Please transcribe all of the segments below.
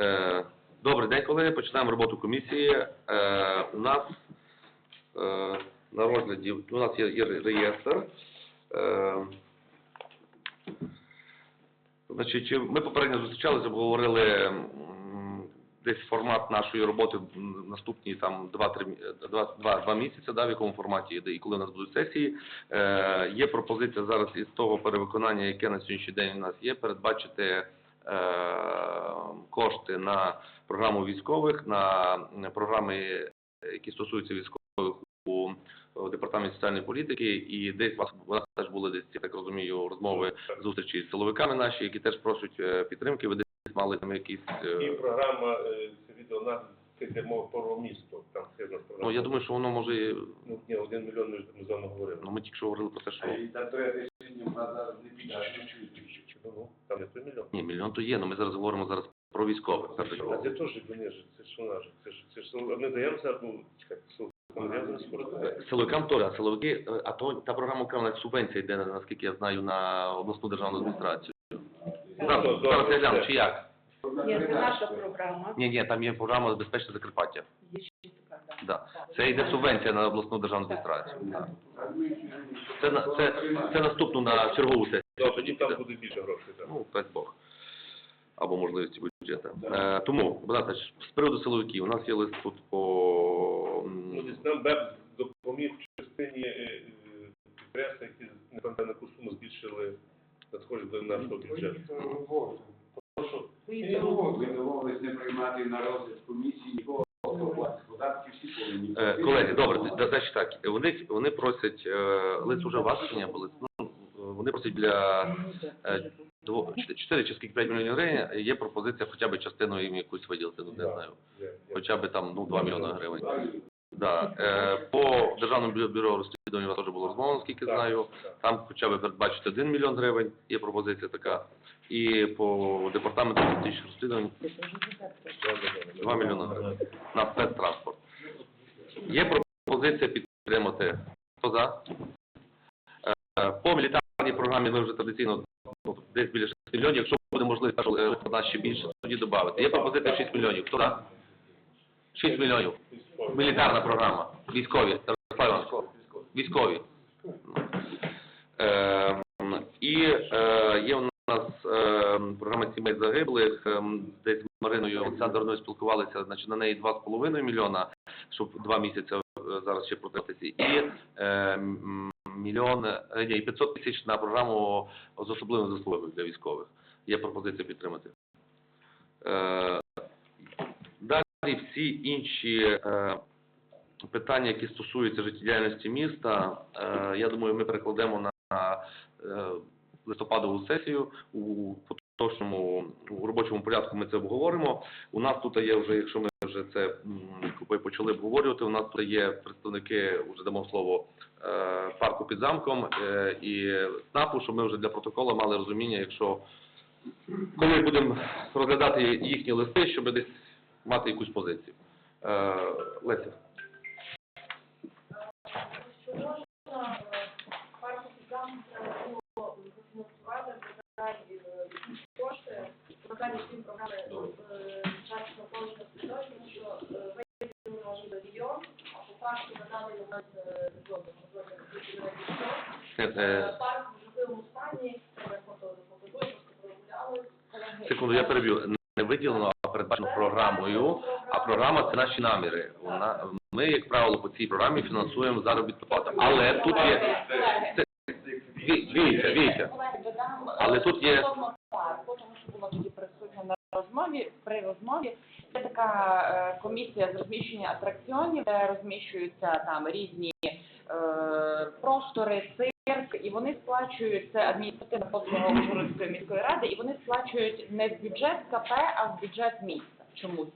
Е, Добрий день, колеги. Починаємо роботу комісії. Е, У нас е, на розгляді у нас є, реєстр. Значить, ми попередньо зустрічалися, обговорили десь формат нашої роботи наступні там 2-3 два- два- два місяці, да, в якому форматі де і коли у нас будуть сесії. Є пропозиція зараз із того перевиконання, яке на сьогоднішній день у нас є, передбачити кошти на програму військових, на програми, які стосуються військових у департаменті соціальної політики, і десь у вас у теж були десь, я так розумію, розмови зустрічі з силовиками наші, які теж просять е, підтримки. Ви десь мали там якісь. е, І програма е, відео на це йде мова про місто. Там це в нас програма. Ну я думаю, що воно може. ну ні, один мільйон ми з вами говорили. Ну ми тільки що говорили про те, що І та третя рішення зараз не. Ну, там не той мільйон. ні, мільйон то є. але ми зараз говоримо зараз про військових. А це теж вони ж це ж вона ж це ж це ж не даємо зараз, ну чекайте, слухайте, не даємо зараз кошти. Силовикам теж, а силовики, е, а то та програма окрема субвенція йде, наскільки я знаю, на обласну державну адміністрацію. Зараз, Ну, зараз я гляну, чи як? Ні, це наша програма. Ні, ні, там є програма безпечне Закарпаття. Є ще така, да. Да. Це йде субвенція на обласну державну адміністрацію. Да. Це, на- це, це наступну на чергову сесію. Добре, тоді там буде більше грошей. так. Ну, дай Бог. Або можливості бюджету. Е, тому, Богдан Петрович, з приводу силовиків, у нас є лист тут по... Ну, десь нам БЕП допоміг в частині е, підприємства, які на яку суму збільшили надходження до нашого бюджету. Прошу. Домовились не приймати на розгляд комісії нікого, платить податки, всі повинні. Е, Колеги, добре, да- значить так, вони, вони просять, е, лист уже ваш чи ні, бо лист, вони просять для е, 4 чи скільки 5 мільйонів гривень, є пропозиція хоча б частину їм якусь виділити, ну не знаю, хоча б там, ну, 2 мільйони гривень. Да. Е, по Державному бюро розслідування у вас теж було розмовлено, наскільки знаю. Там хоча б передбачити 1 мільйон гривень, є пропозиція така. І по департаменту політичних розслідувань Це вже так, так. 2 мільйони гривень на спецтранспорт. Є пропозиція підтримати. Хто за? Е, По мілітарній програмі ми вже традиційно ну, десь біля 6 мільйонів. Якщо буде можливість, листа нас ще більше, тоді додати. Є пропозиція 6 мільйонів. Хто за? 6 мільйонів. Мілітарна програма. Військові. Ярослав Військові. Е, і е, є у нас е, програма сімей загиблих. е, десь з Мариною Олександрівною спілкувалися, значить на неї 2,5 мільйона, щоб два місяці е, зараз ще протратити. І е, мільйон, е, ні, і 500 тисяч на програму з особливою заслугою для військових. Є пропозиція підтримати. Е, далі всі інші е, питання, які стосуються життєдіяльності міста, я думаю, ми перекладемо на листопадову сесію у поточному у робочому порядку. Ми це обговоримо. У нас тут є вже, якщо ми вже це почали обговорювати. У нас тут є представники, вже дамо слово парку під замком е, і СНАПу, щоб ми вже для протоколу мали розуміння, якщо коли будемо розглядати їхні листи, щоб десь мати якусь позицію. Е, Леся. що можна Парк в жахливому стані. Секунду, я переб'ю. Не виділено, а передбачено програмою. А програма це наші наміри. Вона ми, як правило, по цій програмі фінансуємо заробітну плату. Але тут є це, Віця. Але тут є- тому що була тоді присутня на розмові, при розмові. Це така е, комісія з розміщення атракціонів, де розміщуються там різні простори, цирк, і вони сплачують це адміністративна послуга Ужгородської міської ради, і вони сплачують не в бюджет КП, а в бюджет міста. Чомусь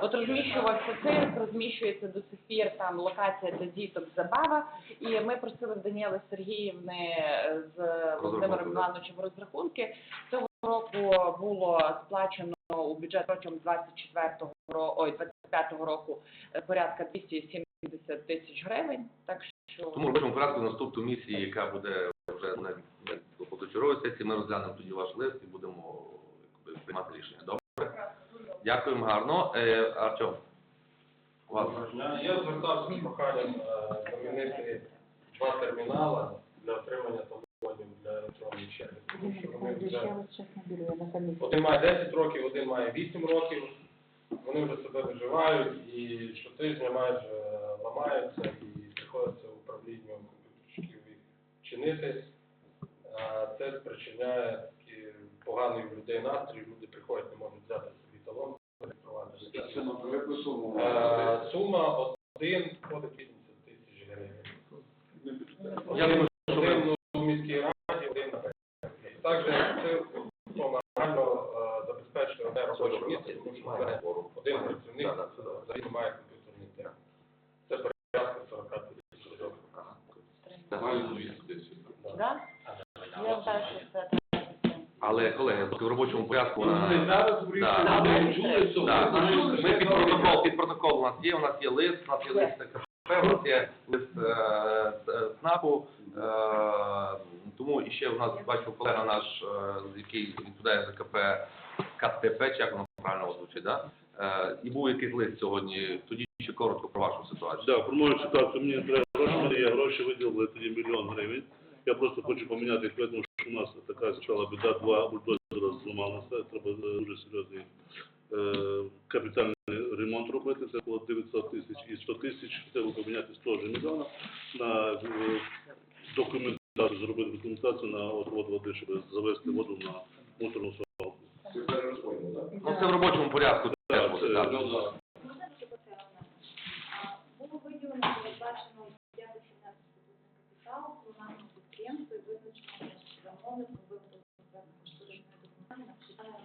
от розміщувався цирк, розміщується до сих пір там локація для діток забава. І ми просили Даніели Сергіївни е, з Володимиром Івановичем розрахунки. Цього року було сплачено у бюджет протягом 24-го ро- ой, 25-го року е, порядка 270 тисяч гривень. Так що Тому робочому порядку наступну місії, яка буде вже на на позачерговій сесії, ми розглянемо тоді ваш лист і будемо якби, приймати рішення. Добре? Дякуємо гарно. Е, Артем. у вас. Я звертався з проханням е, замінити два термінали для отримання талонів для електронної черги. Тому що вони вже один має 10 років, один має 8 років. Вони вже себе доживають і щотижня майже ламаються і приходиться управлінню комп'ютерщиків їх чинити. Е, Це спричиняє такий поганий в людей настрій, люди приходять, не можуть взяти собі талон, суму. Е, Сума один входить 80 тисяч гривень. Я думаю, що ви Один у міській раді, один на. Також це нормально е, забезпечує одне робоче місце, тому що один працівник е, взагалі не має комп'ютерний техніки. Це порядка 40 тисяч гривень. Да? Я вважаю, що це Але, колеги, в робочому порядку Ми на... зараз Да. ми чули цього. Так, Ми чули, ми що під протокол, під протокол у нас є, у нас є лист, у нас є лист КП, у нас є лист е, е, СНАПу, е, тому і ще у нас, бачу, колега наш, е, який відповідає за КП, КТП, чи як воно правильно звучить, да? Е, і був якийсь лист сьогодні, тоді ще коротко про вашу ситуацію. Так, про мою ситуацію мені треба гроші, мені є гроші виділили тоді мільйон гривень. Я просто хочу поміняти, що у нас така спочатку біда, два бульдозера зламалися, треба е, дуже серйозний е, капітальний ремонт робити, це було 900 тисяч і 100 тисяч, треба поміняти 100 вже мільйона на е, документацію, зробити документацію на отвод води, щоб завести воду на мусорну свалку. Це? Ну, це в робочому порядку теж буде, так. Ну, да. Можна дуже потрібно? Було виділено, передбачено 5 18 статутний капітал комунального підприємства і визначено що замовником виготовлення кошторисної документації на капітальний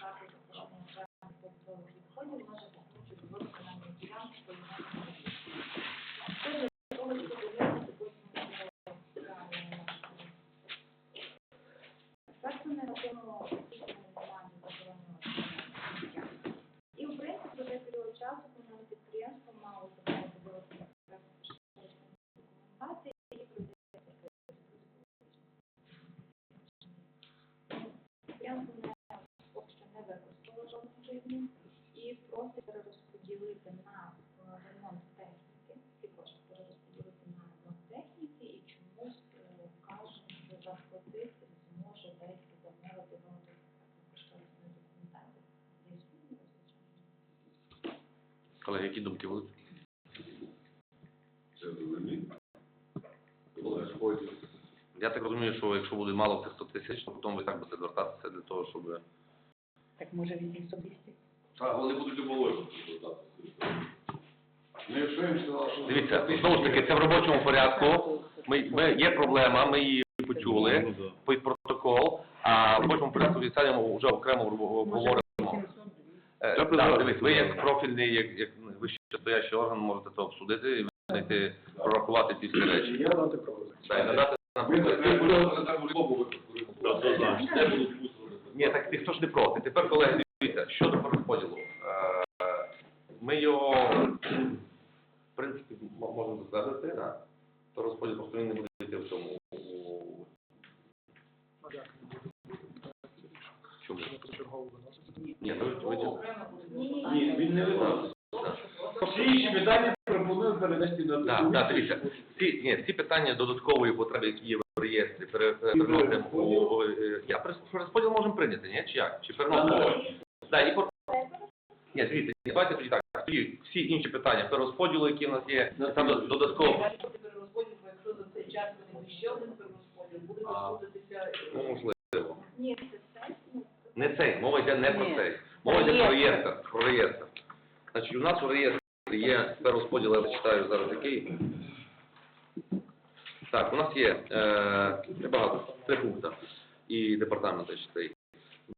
карти захоронення окремих побутових відходів може технічно до виконання ділянки по Це для того, щоб довірити потім Експерти негативно виконання забороненого життя. І, в принципі, за цей період часу комунальне підприємство мало забрати вироблення документації і придивитися. Підприємство не поки що не використало жодних гривень і просить перерозподілити на е, ремонт техніки, ці кошти перерозподілити на ремонт техніки і чомусь е, каже, що заплатити зможе десь замовити виготовлення кошторисної документації. Десь ну, звичайно. Колеги, які думки будуть? Це Я так розумію, що якщо буде мало тих 100 тисяч, то потім ви так будете звертатися для того, щоб... Так може 800 200? Так, вони будуть що... Дивіться, знову ж таки, це в робочому порядку. Ми, ми, є проблема, ми її почули, під протокол, а в робочому порядку відсадимо вже окремо говоримо. Е, так, предлагаю. ви як профільний, як, як вище стоящий орган можете це обсудити і знайти, прорахувати ці всі речі. Я дати пропозицію. Так, і надати нам пропозицію. Ні, так ніхто ж не проти. Тепер, колеги, дивіться, щодо розподілу. Е, Ми його, в принципі, можемо затвердити, да? то розподіл просто він не буде йти в цьому. Чому? Ні, ви, ви, Ні, він не виносить. Всі інші питання пропоную перенести на Так, так, дивіться. Ці, ні, ці питання додаткової потреби, які є в реєстрі, пере- переносимо у... е, Я розподіл можемо прийняти, ні? Чи як? Чи переносимо? Ні, дивіться, давайте тоді так. Тоді всі інші питання перерозподілу, які в нас є, там до- додатково. перерозподіл, бо якщо за цей час вони ще один перерозподіл, буде А. розходитися Ну, можливо. ні, це все. ну, Не цей, мова йде не про Ні. цей. Мова йде про Реєстр. реєстр. Про реєстр. Значить, у нас у реєстрі є перерозподіл, я зачитаю зараз який. Так, у нас є е, небагато, три пункти. І департамент ще цей.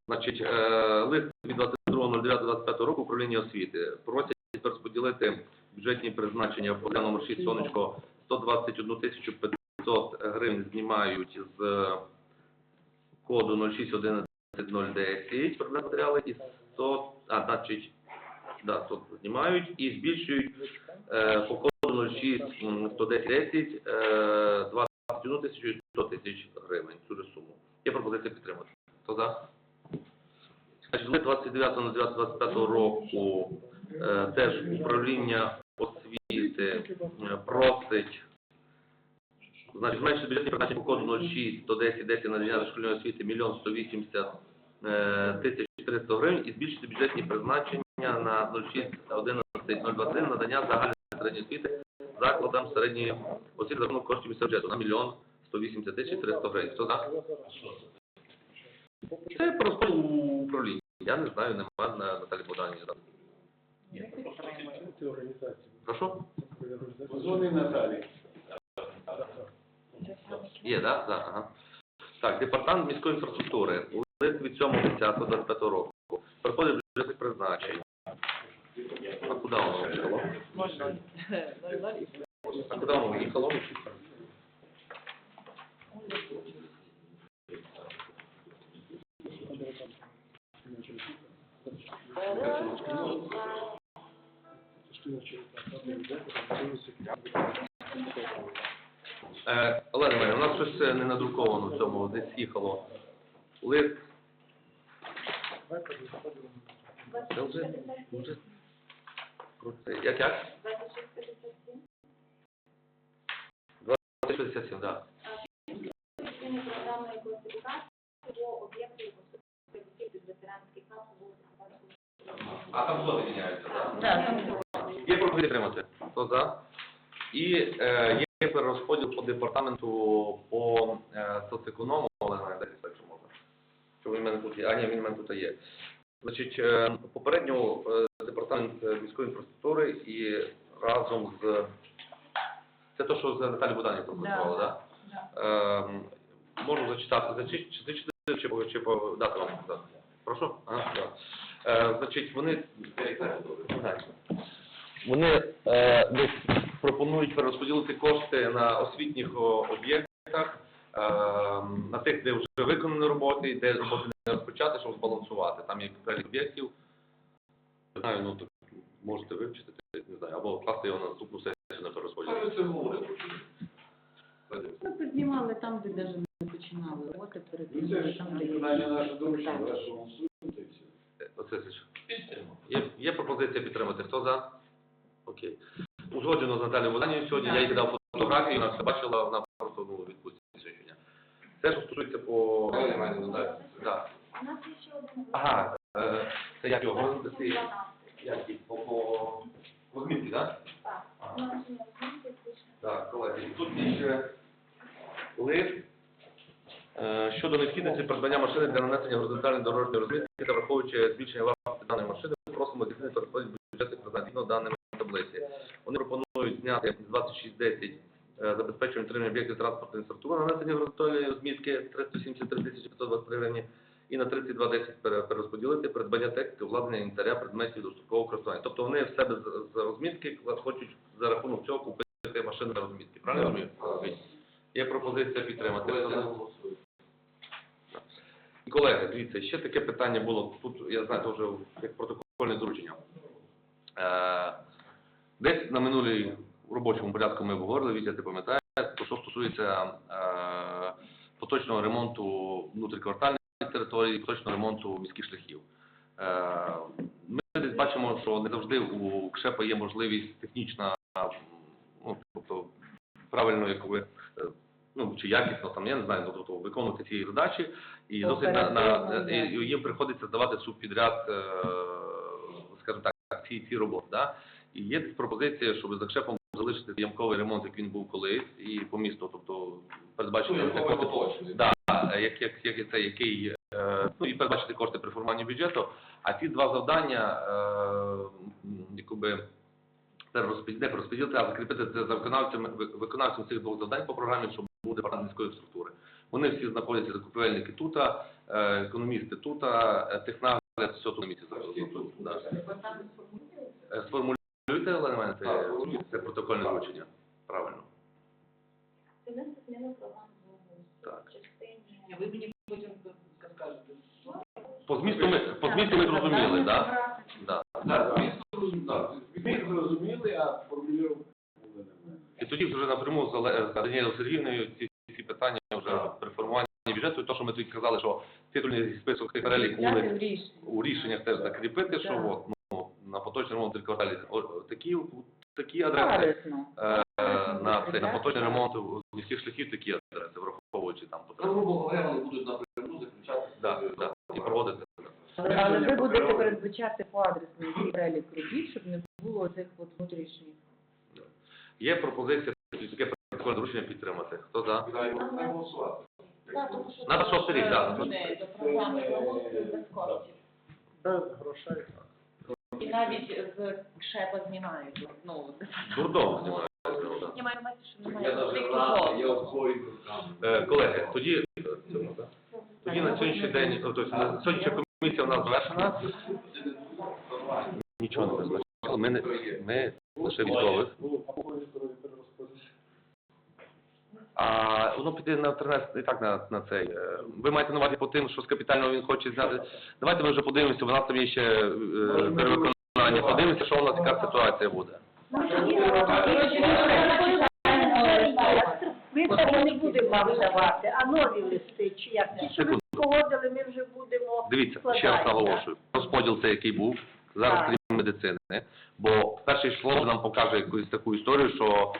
Значить, е, лист від 22.09.25 року управління освіти просять розподілити бюджетні призначення по номер 6 сонечко 121 тисячу 500 гривень знімають з коду 061110 предмет матеріали і 100, а, значить, да, 100 знімають і збільшують е, по коду 06 м, 110 е, 21 тисячу і 100 тисяч гривень цю суму. Є пропозиція підтримати. Хто за? Значить, лист 29.09.25 року е, теж управління освіти е, просить Значить, зменшити бюджетні призначення по коду 06 110 10 надання дошкільної освіти 1 180 е, тисяч 400 гривень і збільшити бюджетні призначення на 06 11 021 надання загальної середньої освіти закладам середньої освіти за рахунок коштів місцевого бюджету на 1 180 тисяч 400 гривень. Хто за? Це розподілу управління. Я не знаю, нема на Наталі Богдані. Прошу? Позвони Наталі. Є, так? Да? Ага. Так, департамент міської інфраструктури. У Лист від 7.10.25 року. Е, Олена Іванівна, у нас щось е, не надруковано в цьому, десь їхало. Лист. Це вже, вже про це. Як як? 2057, так. Програмної класифікації по об'єкту під ветеранський хаб у. А там зони міняються, так? Так. Є пропозиція підтримати. Хто за? І е, є перерозподіл по департаменту по е, соцеконому, але не десь так, що можна. Що він в мене тут є? А, ні, він в мене тут є. Значить, е, попередньо е, департамент міської інфраструктури і разом з... Це те, що з Наталі Будані пропонували, так? Да. Е, можу зачитати, чи, по- чи по дати вам сказати? Прошу? Да. Е, значить, вони... Вони е, десь пропонують перерозподілити кошти на освітніх об'єктах, е, на тих, де вже виконані роботи, і де роботи не розпочати, щоб збалансувати. Там є перелік об'єктів. Не знаю, ну так можете вивчити, не знаю, або класти його на наступну сесію на перерозподіл. Ми піднімали там, де навіть не починали роботи, Ну це перекинули ж там, де виконання нашого доручення, Так. ваше голосуєте і все. Е, Оце це ж. Є, є пропозиція підтримати. Хто за? Окей. Узгоджено з Наталією Воданією сьогодні. Я їй кидав фотографію, вона все бачила, вона просто ну, відпустці сьогодні. Це що стосується по... Да. У нас є ще один Ага, е, це як його? Це як і по, по, по змінці, так? Так. Ага. Так, колеги, тут є ще лист е, щодо необхідності придбання машини для нанесення горизонтальної дорожньої розмітки та враховуючи збільшення вартості даної машини, просимо здійснити розподіл бюджетних призначень даними з 2610 е, забезпечення отримання об'єктів транспортної інфраструктури нанесення горизонтальної розмітки 373 тисячі 523 гривні і на 3210 перерозподілити придбання техніки, обладнання, інвентаря, предметів дострокового користування. Тобто вони в себе з, розмітки хочуть за рахунок цього купити машини на розмітки. Правильно розумію? Є пропозиція підтримати. І, Колеги, дивіться, ще таке питання було тут, я знаю, це вже як протокольне доручення. Е, десь на минулій робочому порядку ми говорили, Вітя, ти пам'ятаєш, що стосується е, поточного ремонту внутріквартальних територій, поточного ремонту міських шляхів. Е, ми десь бачимо, що не завжди у КШЕПа є можливість технічна, ну, тобто правильно, якби, е, ну, чи якісно, там, я не знаю, ну, тобто виконувати ці задачі, і досить на, на, і їм приходиться здавати субпідряд, е, скажімо так, ці, ці роботи, да? І є пропозиція, щоб за КШЕПом залишити ямковий ремонт, як він був колись, і по місту, тобто передбачити кошти, да, як, як, як це, який, е, ну і передбачити кошти при формуванні бюджету, а ці два завдання, е, якби, перерозподіл- не перерозподілити, а закріпити це за виконавцем, ви- виконавцем цих двох завдань по програмі, щоб був департамент міської структури. Вони всі знаходяться закупівельники тут, е, економісти тут, е, технагляд, все тут на місці зараз. Да. Е, Сформулюйте, це, це протокольне вручення. Правильно. Це внести зміни в програму Так. частині. Ви мені потім скажете. По змісту ми, по змісту ми зрозуміли, так? Да? Так. Ми зрозуміли, а формулював І тоді вже напряму з Данією Сергіївною ці, ці питання вже при формуванні бюджету, то, що ми тоді казали, що титульний список цих перелік у рішеннях теж закріпити, що от, ну, поточний ремонт три кварталі такі, такі адреси, е, на, це, на поточний ремонт міських шляхів такі адреси, враховуючи там Ну, грубо говоря, вони будуть напряму заключати. Да, да, і проводити. Але, але ви будете передбачати по адресній який перелік робіт, щоб не було цих от внутрішніх. Є пропозиція таке протокольне доручення підтримати. Хто за? Так, На шостий рік, коштів. Без грошей. І навіть з кшепа знімають. Ну, Дурдом знімають. я маю на увазі, що Я немає навіть рад, я. Е, Колеги, тоді, тоді на сьогоднішній день, о, тобто на сьогоднішня комісія у нас завершена. Нічого не визначили. Ми, не, ми лише військових. А воно піде на 13, і так на, на цей. е, Ви маєте на увазі по тим, що з капітального він хоче зняти. Давайте ми вже подивимося, у нас там є ще е, перевиконання. Подивимося, що у нас яка ситуація буде. Ми так не будемо вам давати, а нові листи, чи як? Ті, що ви погодили, ми вже будемо Дивіться, ще раз наголошую. Розподіл цей, який був, зараз крім медицини, бо перше йшло нам покаже якусь таку історію, що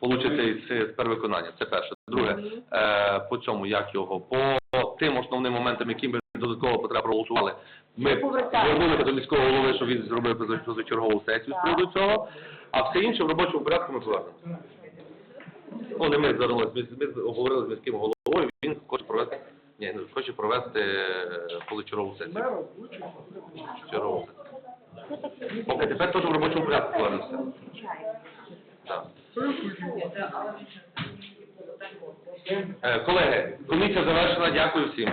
получиться це перевиконання. Це перше. Друге, е, по цьому, як його, по тим основним моментам, які ми додатково потрібно проголосували, ми звернулися до міського голови, щоб він зробив позачергову сесію з приводу цього, а все інше в робочому порядку ми повернемо. Ну, не ми звернулися, ми, обговорили з міським головою, він хоче провести, ні, не хоче провести е, позачергову сесію. Чергову. Поки тепер теж в робочому порядку повернемося. Так. Е, Колеги, комісія завершена, дякую всім.